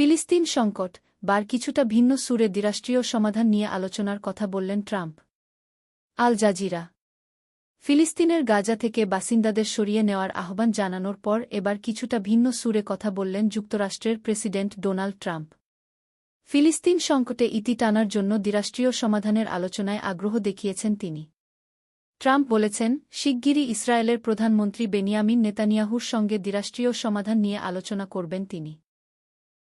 ফিলিস্তিন সংকট, বার কিছুটা ভিন্ন সুরে দ্বিরাষ্ট্রীয় সমাধান নিয়ে আলোচনার কথা বললেন ট্রাম্প। Al Jazeera. ফিলিস্তিনের গাজা থেকে বাসিন্দাদের সরিয়ে নেওয়ার আহ্বান জানানোর পর এবার কিছুটা ভিন্ন সুরে কথা বললেন যুক্তরাষ্ট্রের প্রেসিডেন্ট ডোনাল্ড ট্রাম্প। ফিলিস্তিন সংকটে ইতি টানার জন্য দ্বিরাষ্ট্রীয় সমাধানের আলোচনায় আগ্রহ দেখিয়েছেন তিনি। ট্রাম্প বলেছেন, শিগগিরই ইসরায়েলের প্রধানমন্ত্রী বেনিয়ামিন নেতানিয়াহুর সঙ্গে দ্বিরাষ্ট্রীয় সমাধান নিয়ে আলোচনা করবেন তিনি।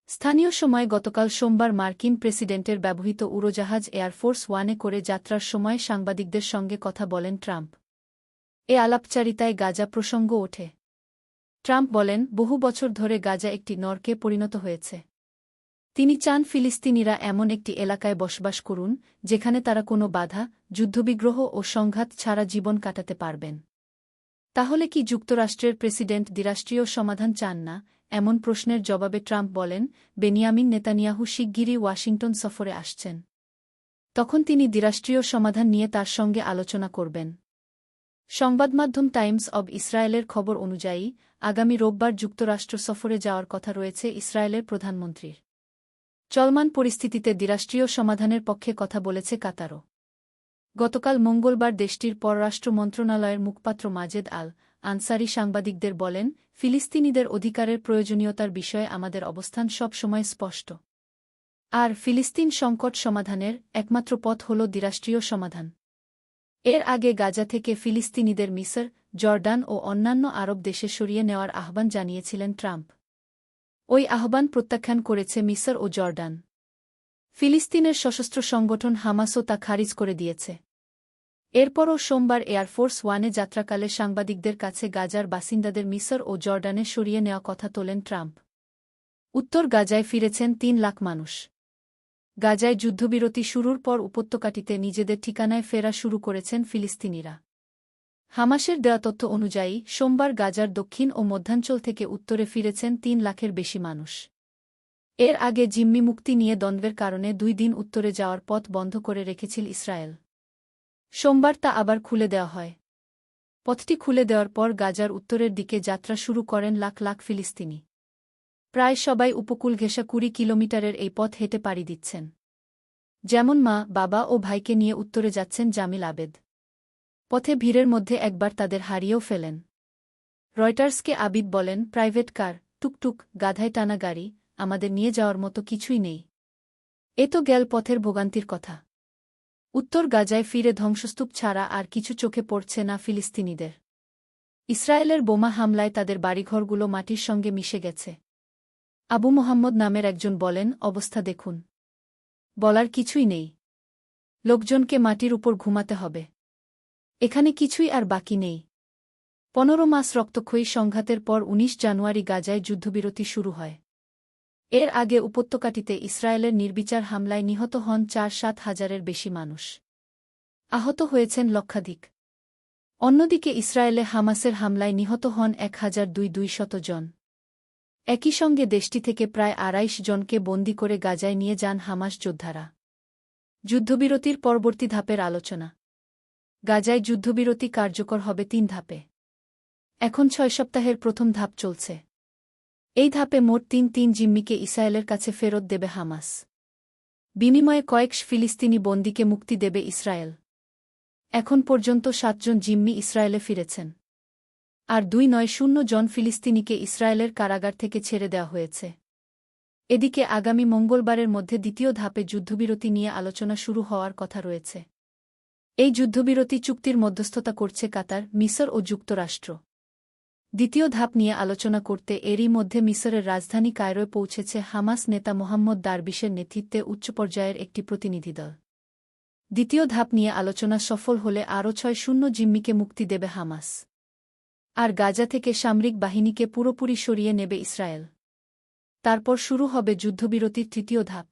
স্থানীয় সময় গতকাল সোমবার মার্কিন প্রেসিডেন্টের ব্যবহৃত উড়োজাহাজ এয়ারফোর্স ওয়ানে করে যাত্রার সময় সাংবাদিকদের সঙ্গে কথা বলেন ট্রাম্প। এ আলাপচারিতায় গাজা প্রসঙ্গ ওঠে। ট্রাম্প বলেন, বহু বছর ধরে গাজা একটি নরকে পরিণত হয়েছে। তিনি চান ফিলিস্তিনিরা এমন একটি এলাকায় বসবাস করুন, যেখানে তারা কোনো বাধা, যুদ্ধবিগ্রহ ও সংঘাত ছাড়া জীবন কাটাতে পারবেন। তাহলে কি যুক্তরাষ্ট্রের প্রেসিডেন্ট দ্বিরাষ্ট্রীয় সমাধান চান না? এমন প্রশ্নের জবাবে ট্রাম্প বলেন, বেনিয়ামিন নেতানিয়াহু শিগগিরই ওয়াশিংটন সফরে আসছেন। তখন তিনি দ্বিরাষ্ট্রীয় সমাধান নিয়ে তার সঙ্গে আলোচনা করবেন। সংবাদমাধ্যম টাইমস অব ইসরায়েলের খবর অনুযায়ী, আগামী রোববার যুক্তরাষ্ট্র সফরে যাওয়ার কথা রয়েছে ইসরায়েলের প্রধানমন্ত্রীর। চলমান পরিস্থিতিতে দ্বিরাষ্ট্রীয় সমাধানের পক্ষে কথা বলেছে কাতারও। গতকাল মঙ্গলবার দেশটির পররাষ্ট্র মন্ত্রণালয়ের মুখপাত্র মাজেদ আল আনসারি সাংবাদিকদের বলেন, ফিলিস্তিনিদের অধিকারের প্রয়োজনীয়তার বিষয়ে আমাদের অবস্থান সব সময় স্পষ্ট। আর ফিলিস্তিন সংকট সমাধানের একমাত্র পথ হল দ্বিরাষ্ট্রীয় সমাধান। এর আগে গাজা থেকে ফিলিস্তিনিদের মিসর জর্ডান ও অন্যান্য আরব দেশে সরিয়ে নেওয়ার আহ্বান জানিয়েছিলেন ট্রাম্প। ওই আহ্বান প্রত্যাখ্যান করেছে মিসর ও জর্ডান ফিলিস্তিনের সশস্ত্র সংগঠন হামাসও তা খারিজ করে দিয়েছে। এরপরও সোমবার এয়ারফোর্স ওয়ানে যাত্রাকালে সাংবাদিকদের কাছে গাজার বাসিন্দাদের মিসর ও জর্ডানে সরিয়ে নেওয়া কথা তোলেন ট্রাম্প। উত্তর গাজায় ফিরেছেন তিন লাখ মানুষ। গাজায় যুদ্ধবিরতি শুরুর পর উপত্যকাটিতে নিজেদের ঠিকানায় ফেরা শুরু করেছেন ফিলিস্তিনিরা। হামাসের দেওয়া তথ্য অনুযায়ী, সোমবার গাজার দক্ষিণ ও মধ্যাঞ্চল থেকে উত্তরে ফিরেছেন তিন লাখের বেশি মানুষ। এর আগে জিম্মি মুক্তি নিয়ে দ্বন্দ্বের কারণে দুই দিন উত্তরে যাওয়ার পথ বন্ধ করে রেখেছিল ইসরায়েল। সোমবার তা আবার খুলে দেওয়া হয়। পথটি খুলে দেওয়ার পর গাজার উত্তরের দিকে যাত্রা শুরু করেন লাখ লাখ ফিলিস্তিনি। প্রায় সবাই উপকূল ঘেঁষা কুড়ি কিলোমিটারের এই পথ হেঁটে পাড়ি দিচ্ছেন। যেমন মা, বাবা ও ভাইকে নিয়ে উত্তরে যাচ্ছেন জামিল আবেদ। পথে ভিড়ের মধ্যে একবার তাদের হারিয়েও ফেলেন। রয়টার্সকে আবিদ বলেন, প্রাইভেট কার, টুকটুক, গাধায় টানা গাড়ি আমাদের নিয়ে যাওয়ার মতো কিছুই নেই। এ তো গেল পথের ভোগান্তির কথা। উত্তর গাজায় ফিরে ধ্বংসস্তূপ ছাড়া আর কিছু চোখে পড়ছে না ফিলিস্তিনিদের। ইসরায়েলের বোমা হামলায় তাদের বাড়িঘরগুলো মাটির সঙ্গে মিশে গেছে। আবু মোহাম্মদ নামের একজন বলেন, অবস্থা দেখুন। বলার কিছুই নেই। লোকজনকে মাটির উপর ঘুমাতে হবে। এখানে কিছুই আর বাকি নেই। পনেরো মাস রক্তক্ষয়ী সংঘাতের পর ১৯ জানুয়ারি গাজায় যুদ্ধবিরতি শুরু হয়। এর আগে উপত্যকাটিতে ইসরায়েলের নির্বিচার হামলায় নিহত হন চার সাত হাজারের বেশি মানুষ। আহত হয়েছেন লক্ষাধিক। অন্যদিকে ইসরায়েলে হামাসের হামলায় নিহত হন এক হাজার দুই দুই শত জন। একই সঙ্গে দেশটি থেকে প্রায় আড়াইশ জনকে বন্দি করে গাজায় নিয়ে যান হামাস যোদ্ধারা। যুদ্ধবিরতির পরবর্তী ধাপের আলোচনা। গাজায় যুদ্ধবিরতি কার্যকর হবে তিন ধাপে। এখন ছয় সপ্তাহের প্রথম ধাপ চলছে। এই ধাপে মোট তিন তিন জিম্মিকে ইসরায়েলের কাছে ফেরত দেবে হামাস। বিনিময়ে কয়েক ফিলিস্তিনি বন্দিকে মুক্তি দেবে ইসরায়েল। এখন পর্যন্ত সাতজন জিম্মি ইসরায়েলে ফিরেছেন। আর দুই নয় শূন্য জন ফিলিস্তিনিকে ইসরায়েলের কারাগার থেকে ছেড়ে দেওয়া হয়েছে। এদিকে আগামী মঙ্গলবারের মধ্যে দ্বিতীয় ধাপে যুদ্ধবিরতি নিয়ে আলোচনা শুরু হওয়ার কথা রয়েছে। এই যুদ্ধবিরতি চুক্তির মধ্যস্থতা করছে কাতার, মিসর ও যুক্তরাষ্ট্র। দ্বিতীয় ধাপ নিয়ে আলোচনা করতে এরই মধ্যে মিসরের রাজধানী কায়রোয় পৌঁছেছে হামাস নেতা মোহাম্মদ দারবিশের নেতৃত্বে উচ্চ পর্যায়ের একটি প্রতিনিধি দল। দ্বিতীয় ধাপ নিয়ে আলোচনা সফল হলে আরও ছয় শূন্য জিম্মিকে মুক্তি দেবে হামাস। আর গাজা থেকে সামরিক বাহিনীকে পুরোপুরি সরিয়ে নেবে ইসরায়েল। তারপর শুরু হবে যুদ্ধবিরতির তৃতীয় ধাপ।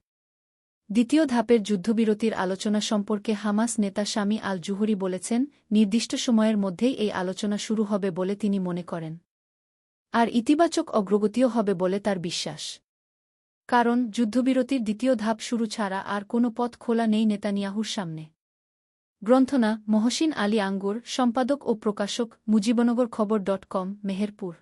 দ্বিতীয় ধাপের যুদ্ধবিরতির আলোচনা সম্পর্কে হামাস নেতা স্বামী আল জুহরি বলেছেন, নির্দিষ্ট সময়ের মধ্যেই এই আলোচনা শুরু হবে বলে তিনি মনে করেন। আর ইতিবাচক অগ্রগতিও হবে বলে তার বিশ্বাস। কারণ, যুদ্ধবিরতির দ্বিতীয় ধাপ শুরু ছাড়া আর কোনো পথ খোলা নেই নেতানিয়াহুর সামনে। গ্রন্থনা, মহসিন আলী আঙ্গুর, সম্পাদক ও প্রকাশক, মুজিবনগর খবর ডট কম, মেহেরপুর।